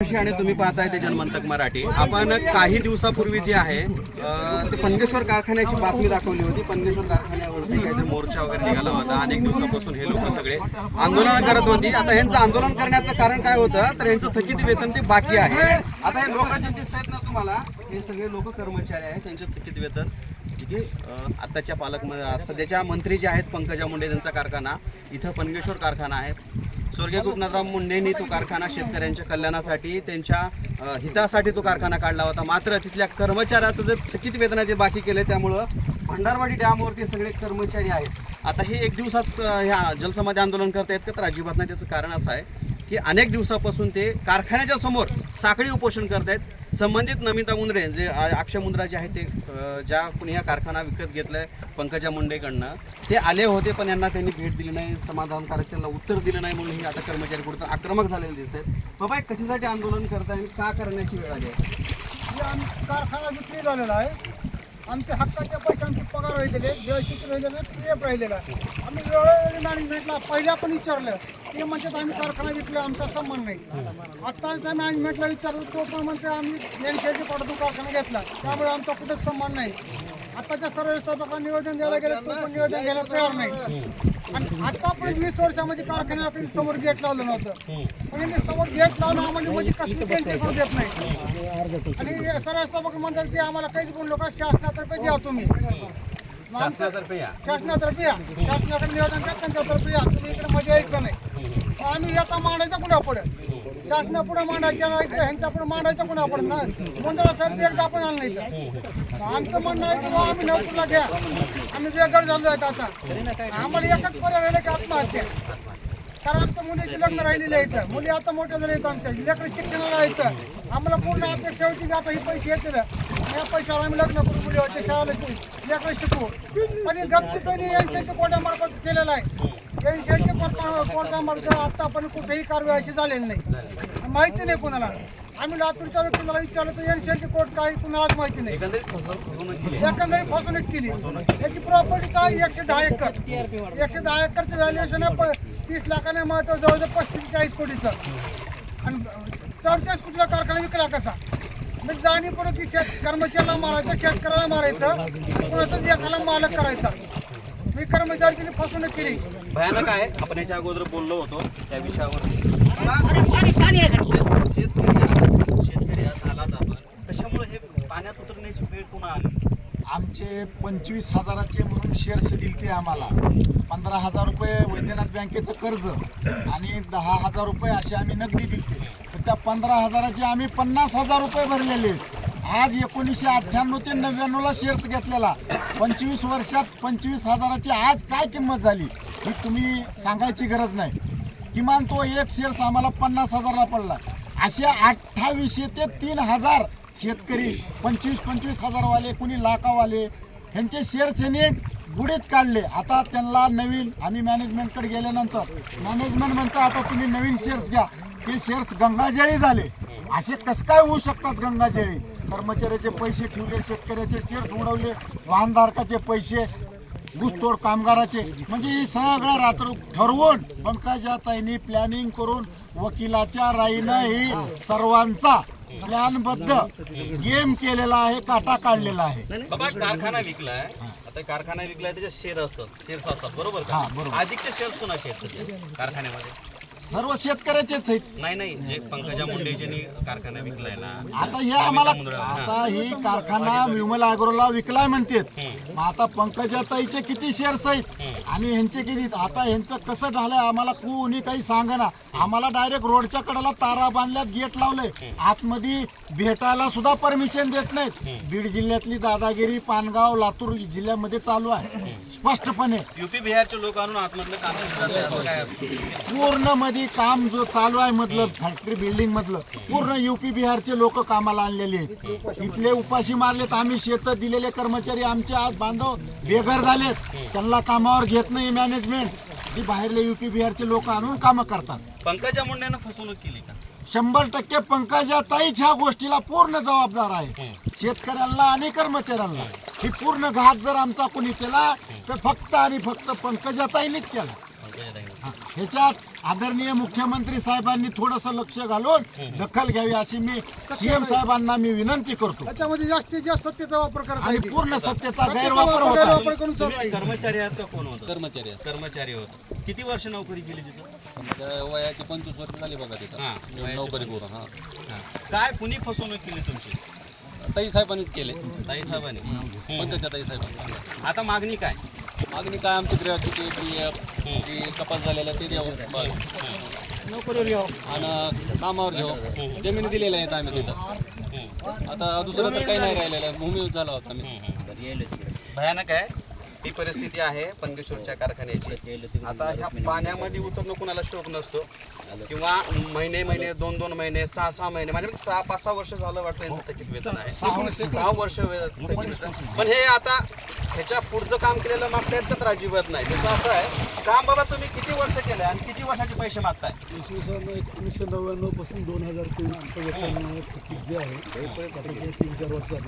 आणि तुम्ही पाहताय ते जनमंतक मराठी. आपण काही दिवसापूर्वी जे आहे ते पंगेश्वर कारखान्याची बातमी दाखवली होती. पंगेश्वर कारखान्यावरती काहीतरी मोर्चा वगैरे निघाला होता. अनेक दिवसापासून हे लोक सगळे आंदोलन करत होती. आता यांचं आंदोलन करण्याचं कारण काय होतं? तर यांचं थकीत वेतन ते बाकी आहे. आता हे लोक जे दिसत आहेत ना तुम्हाला? हे सगळे लोक कर्मचारी आहेत त्यांचे थकीत वेतन. ठीक आहे? आत्ताच्या पालक सध्याच्या मंत्री जे आहेत पंकजा मुंडे यांचा कारखाना. इथं पंगेश्वर कारखाना आहे. स्वर्गीय गोपनाथराव मुंडेंनी तो कारखाना शेतकऱ्यांच्या कल्याणासाठी त्यांच्या हितासाठी तो कारखाना काढला होता. मात्र तिथल्या कर्मचाऱ्याचं जे थकीत वेतनाचे ते बाकी केलं त्यामुळं भंडारवाडी डॅमवरती सगळे कर्मचारी आहेत. आता हे एक दिवसात ह्या जलसमाधी आंदोलन करतायत का? तर अजिबात नाही. त्याचं कारण असं आहे की अनेक दिवसापासून ते कारखान्याच्या समोर साखळी उपोषण करतायत. संबंधित नमिता मुंद्रे जे अक्षय मुंद्रा जे आहे ते ज्या कुणी हा कारखाना विकत घेतलाय पंकजा मुंडेकडनं ते आले होते पण यांना त्यांनी भेट दिली नाही समाधानकारक त्यांना उत्तर दिलं नाही म्हणून ही आता कर्मचारी कुठं आक्रमक झालेले दिसत आहेत बाबा हे कशासाठी आंदोलन करताय आणि का करण्याची वेळ आली आहे? हे आम कारखाना विक्री झालेला आहे. आमच्या हक्काच्या पैसे आमचे पगार राहिलेले व्यवस्थित राहिलेले पी एफ राहिलेला आहे. आम्ही वेळोवेळी मॅनेजमेंटला पहिल्या पण विचारलं. ते म्हणतात आम्ही कारखाना विकला आमचा संबंध नाही. आत्ताच त्या मॅनेजमेंटला विचारलं तो पण म्हणते आम्ही एनसीआयची पडतो कारखाना घेतला. त्यामुळे आमचा कुठेच संबंध नाही. आताच्या सर्व व्यवस्थापकांना निवेदन द्यायला गेलं तो पण निवेदन घ्यायला तयार नाही. आणि आता पण वीस वर्षामध्ये कारखान्याला त्यांनी समोर गेट लावलं नव्हतं. पण यांनी समोर गेट लावणं आम्हाला म्हणजे कसली त्यांची करू देत नाही. आणि हे सर्व व्यवस्थापक म्हणतात की आम्हाला काहीच बोललो का शासनातर्फे द्या तुम्ही. शासनातर्फे या. शासनातर्फे या. शासनाकडे निवेदन द्या त्यांच्यातर्फे या. तुम्ही इकडे मजा यायचं नाही. मग आम्ही आता मांडायचं कुणा पुढे? शासना पुढे मांडायचं नाही तर ह्यांच्या पुढे मांडायचं कुणा पुढे? ना मंडळा साहेब एकदा आपण तर मग आमचं म्हणणं आहे की बा आम्ही नोकरीला घ्या. आम्ही वेगळ झालो आहेत आता. आम्हाला एकच पर्याय राहिला की आत्महत्या. कारण आमच्या मुलीची लग्न राहिलेली आहेत. मुली आता मोठ्या झाल्या आहेत आमच्या. लेकर शिक्षणाला आहेत. आम्हाला पूर्ण अपेक्षा होती की आता हे पैसे येतील. या पैशावर आम्ही लग्न करू मुली होते शाळेला लेकर शिकू. पण हे गपचीपणे यांच्या कोर्टामार्फत केलेलं आहे. यांच्या कोर्टामार्फत आता पण कुठेही कारवाई अशी झालेली नाही. माहिती नाही कोणाला. आम्ही लातूरच्या व्यक्तीला विचारलं तर यांच्या कोर्ट काही कुणालाच माहिती नाही. एकंदरीत फसव- फसवणूक केली. केली. याची प्रॉपर्टीच आहे एकशे दहा एकर. एकशे दहा एकरचं व्हॅल्युएशन आहे तीस लाखाने महत्त्व जवळजवळ पस्तीस चाळीस कोटीचं. आणि चौचाळीस कोटीला कारखाना विकला कसा? म्हणजे जाणीवपूर्वक की शेत कर्मचाऱ्याला मारायचं शेतकऱ्याला मारायचं कुणाचं एखादा मालक करायचा. मी कर्मचाऱ्याची फसवणूक केली. भयानक आहे. आपण याच्या अगोदर बोललो होतो त्या विषयावर. शेत- शेतकरी शेतकरी आज आलात आपण. कशामुळे हे पाण्यात उतरण्याची वेळ पुन्हा आली? आमचे पंचवीस हजाराचे म्हणून शेअर्स दिले ते आम्हाला. पंधरा हजार रुपये वैद्यनाथ बँकेचं कर्ज आणि दहा हजार रुपये असे आम्ही नगदी दिली तर त्या पंधरा हजाराचे आम्ही पन्नास हजार रुपये भरलेले. आज एकोणीसशे अठ्ठ्याण्णव ते नव्याण्णवला शेअर्स घेतलेला. पंचवीस वर्षात पंचवीस हजाराची आज काय किंमत झाली ही तुम्ही सांगायची गरज नाही. किमान तो एक शेअर्स आम्हाला पन्नास हजारला पडला. असे अठ्ठावीसशे ते तीन हजार शेतकरी पंचवीस पंचवीस हजारवाले कुणी लाखावाले ह्यांचे शेअर्स यांनी बुडीत काढले. आता त्यांना नवीन आम्ही मॅनेजमेंटकडे गेल्यानंतर मॅनेजमेंट म्हणतं आता तुम्ही नवीन शेअर्स घ्या. ते शेअर्स गंगाजळी झाले. असे कसं काय होऊ शकतात गंगाजळी? कर्मचाऱ्याचे पैसे ठेवले शेतकऱ्याचे शेअर्स उडवले वाहनधारकाचे पैसे घुसतोड कामगाराचे. म्हणजे हे सगळं रात्र ठरवून पंकजाताईंनी प्लॅनिंग करून वकिलाच्या राईनं ही सर्वांचा प्लॅनबद्ध गेम केलेला आहे काटा काढलेला आहे. बाबा कारखाना विकलाय. आता कारखाना विकलाय त्याच्या शेअर असतात. शेअर्स असतात बरोबर का? हा, बरोबर. अधिकचे शेअर्स कोणाचे आहेत सध्या? कारखान्यामध्ये? सर्व शेतकऱ्याचेच आहेत. नाही नाही जे पंकजा मुंडेजींनी कारखाना विकलाय ना आता हे आम्हाला. आता ही कारखाना विमल अॅग्रोला विकलाय म्हणतात. मग आता पंकजाताईचे किती शेअर्स आहेत. आणि ह्यांचे किती आता ह्यांचं कसं झालंय आम्हाला कोणी काही सांगना. आम्हाला डायरेक्ट रोडच्या कडेला तारा बांधल्यात गेट लावलंय आतमध्ये भेटायला सुद्धा परमिशन देत नाहीत. बीड जिल्ह्यातली दादागिरी पानगाव लातूर जिल्ह्यामध्ये चालू आहे. स्पष्टपणे. युपी बिहारचे लोक आणून आतमधलं काम पूर्णमध्ये काम जो चालू आहे मधलं फॅक्टरी बिल्डिंग मधलं पूर्ण युपी बिहारचे लोक कामाला आणलेले आहेत. इथले उपाशी मारलेत आम्ही शेत दिलेले कर्मचारी आमचे आज बांधव बेघर झालेत. त्यांना कामावर घेत नाही मॅनेजमेंट ही बाहेरले युपी बिहारचे लोक आणून कामं करतात. पंकजा मुंडेनं फसवणूक केली का? शंभर टक्के पंकजा ताईच ह्या गोष्टीला पूर्ण जबाबदार आहे. शेतकऱ्यांना आणि कर्मचाऱ्यांना. ही पूर्ण घात जर आमचा कोणी केला तर फक्त आणि फक्त पंकजाताईनीच केला. पंकजाताईनं ह्याच्यात आदरणीय मुख्यमंत्री साहेबांनी थोडस लक्ष घालून दखल घ्यावी अशी मी सीएम साहेबांना मी विनंती करतो. त्याच्यामध्ये जास्तीत जास्त सत्तेचा वापर करत आणि. पूर्ण सत्तेचा गैरवापर वापर- होता करून तुम्ही. कर्मचारी आहात का? कोण होतं? कर्मचारी आहेत. कर्मचारी होत. किती वर्ष नोकरी केली तिथं? आमच्या वयाची पंचवीस वर्ष झाली बघा हा, तिथं वयाची नोकरी करून हा. काय कुणी फसवणूक केली तुमची? ताई साहेबांनीच केले. ताई साहेबांनी. पंकजा ताई साहेबांनी. आता मागणी काय? मागणी काय आमची ग्रॅज्युटी पी एफ जी कपात झालेल्या ते द्यावं आणि कामावर घेऊ. जमिनी दिलेल्या आहेत आम्ही तिथं. आता दुसरं तर काही नाही राहिलेलं. भूमी झाला होता मी भयानक आहे. ही परिस्थिती आहे पंगेश्वरच्या कारखान्याची. आता ह्या पाण्यामध्ये उतरणं कुणाला शोक नसतो. किंवा महिने महिने दोन दोन महिने सहा सहा महिने. म्हणजे सहा पाच सहा वर्ष झालं वाटतं यांचं थकीत वेतन आहे सहा वर्ष. पण हे आता ह्याच्या पुढचं काम केलेलं मागतायत तर अजिबात नाही त्याचं असं आहे काम बाबा तुम्ही किती वर्ष केलं आणि किती वर्षाचे पैसे मागताय इसवी सन एकोणीसशे नव्याण्णवपासून दोन हजार तेवीस जे आहे तीन चार वर्षात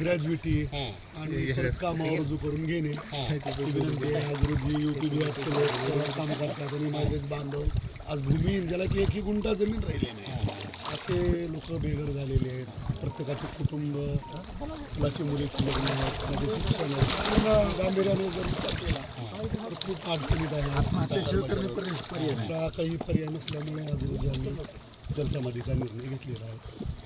ग्रॅज्युटी आणि कामावर रुजू करून घेणे. आज रोजी काम करतात आणि माझे बांधव आज भूमिहीन ज्याला की एकही गुंठा जमीन राहिली नाही. असे लोक बेघर झालेले आहेत. प्रत्येकाचे कुटुंब मुलाची मुलीची लग्न आहेत गांभीर्याने जर विचार केला तर खूप अडचणीत आहे. काही पर्याय नसल्यामुळे आज रोजी आम्ही जलसमाधीचा निर्णय घेतलेला आहे.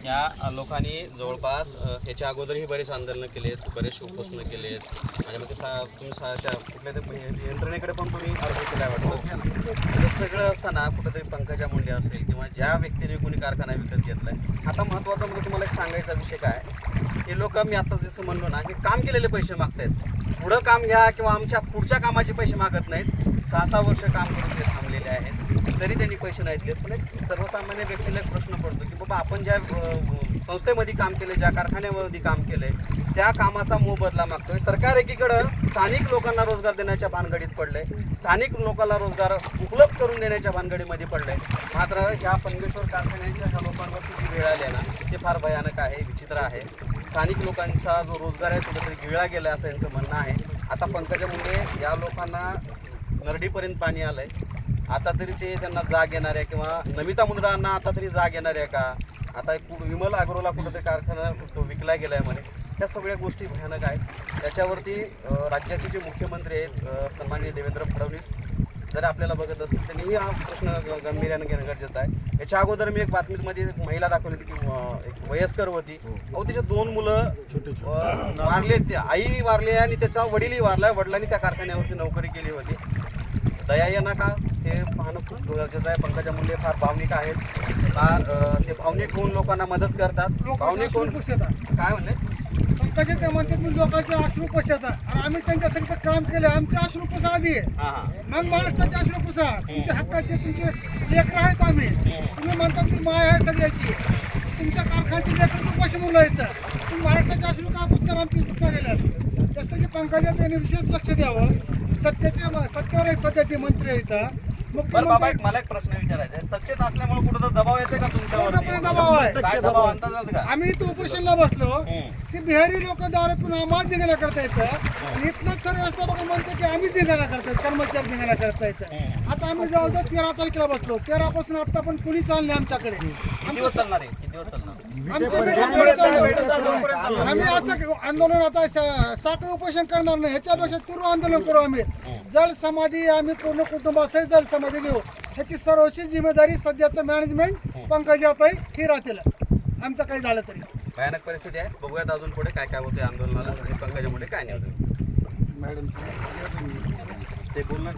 या लोकांनी जवळपास अ, ह्याच्या अगोदरही बरेच आंदोलनं केलेत बरेचसे उपोषणं केलेत. आणि मग ते सा तुम्ही सा त्या कुठल्या तरी हे- यंत्रणेकडे पण तुम्ही अर्ज केला वाटतं? हे सगळं असताना कुठेतरी पंकजा मुंडे असेल किंवा ज्या व्यक्तीने कोणी कारखाना विकत घेतलाय आता महत्त्वाचा म्हणजे तुम्हाला एक सांगायचा विषय काय? हे लोक मी आता जसं म्हणलो ना हे काम केलेले पैसे मागतायत. पुढं काम घ्या किंवा आमच्या पुढच्या कामाचे पैसे मागत नाहीत. सहा सहा वर्ष काम करून ते थांबलेले आहेत. तरी त्यांनी पैसे नाही दिले पण एक सर्वसामान्य व्यक्तीला एक प्रश्न पडतो की बाबा आपण ज्या संस्थेमध्ये काम केले ज्या कारखान्यामध्ये काम केले त्या कामाचा मोबदला मागतोय. सरकार एकीकडं स्थानिक लोकांना रोजगार देण्याच्या भानगडीत पडले स्थानिक लोकांना रोजगार उपलब्ध करून देण्याच्या भानगडीमध्ये पडले मात्र ह्या पंगेश्वर कारखान्याच्या ह्या लोकांवरती जी वेळ आली आहे ना ते फार भयानक आहे विचित्र आहे. स्थानिक लोकांचा जो रोजगार आहे कुठेतरी गिळला गेला असं यांचं म्हणणं आहे. आता पंकजा मुंडे या लोकांना नरडीपर्यंत पाणी आलं आहे आता तरी ते त्यांना जाग येणार आहे किंवा नमिता मुंद्रांना आता तरी जाग येणार आहे का? आता एक कु- विमल अग्रोला कुठंतरी कारखाना तो विकला गेला आहे म्हणे. त्या सगळ्या गोष्टी भयानक आहेत. त्याच्यावरती राज्याचे जे मुख्यमंत्री आहेत सन्माननीय देवेंद्र फडणवीस जर आपल्याला बघत असतील त्यांनीही हा प्रश्न गांभीर्यानं घेणं गरजेचं आहे. याच्या अगोदर मी एक बातमीमध्ये एक महिला दाखवली होती की एक वयस्कर होती. अहो तिचे दोन मुलं वारले ते आई वारली आहे आणि त्याचा वडीलही वारला वडिलांनी त्या कारखान्यावरती नोकरी केली होती. दया येणार का? हे पाहणं खूप गरजेचं आहे. पंकजा मुंडे फार भावनिक आहेत. फार ते भावनिक होऊन लोकांना मदत करतात. भावनिक होऊन काय म्हणले? पंकजा ते म्हणतात मी लोकांचे अश्रू आणि आम्ही त्यांच्यासाठी काम केले. आमचे अश्रू पुसा आधी मग महाराष्ट्राचे अश्रू पुसा तुमच्या हक्काचे तुमचे लेकर आहेत आम्ही. तुम्ही म्हणतात की माय आहे सगळ्याची. तुमच्या कारखान्याची लेकर खूप अशी मुलं आहेत. तुम्ही महाराष्ट्राचे अश्रू का पुसणार आमची पुसणार गेले असं त्यासाठी पंकजा त्यांनी विशेष लक्ष द्यावं. सत्याचे सत्यावर एक सध्या ते मंत्री आहेत. बरं बाबा एक मला एक प्रश्न विचारायचा आहे. सत्तेत असल्यामुळे कुठं तर दबाव येते का तुमच्यावर पूर्णपणे दबाव आहे. काय दबाव आणता जात का? आम्ही इथं उपोषणला बसलो. की बिहारी लोक दारू पिऊन आम्हाला निघायला करता येतं. आणि इथलंच सर्व व्यवस्थापक म्हणतो की आम्ही निघायला करतायत कर्मचारी निघायला करता येतं. आता आम्ही जवळजवळ तेरा तारखेला बसलो. तेरापासून आता पण कुणी चालले आमच्याकडे. किती दिवस चालणार आहे? किती दिवस चालणार? आमच्या भेटीपर्यंत चालू. आम्ही असं आंदोलन आता सा- साखर उपोषण करणार नाही. ह्याच्यापेक्षा तीव्र आंदोलन करू आम्ही. जल समाधी आम्ही पूर्ण कुटुंबासहित जल समाधी घेऊ. ह्याची सर्वोच्च जिम्मेदारी सध्याचं मॅनेजमेंट पंकजाताई ही राहतील. आमचं काही झालं तरी. भयानक परिस्थिती आहे. बघूयात अजून पुढे काय काय होते आंदोलनाला आणि पंकजामुळे काय नाही होतं ते बोलणार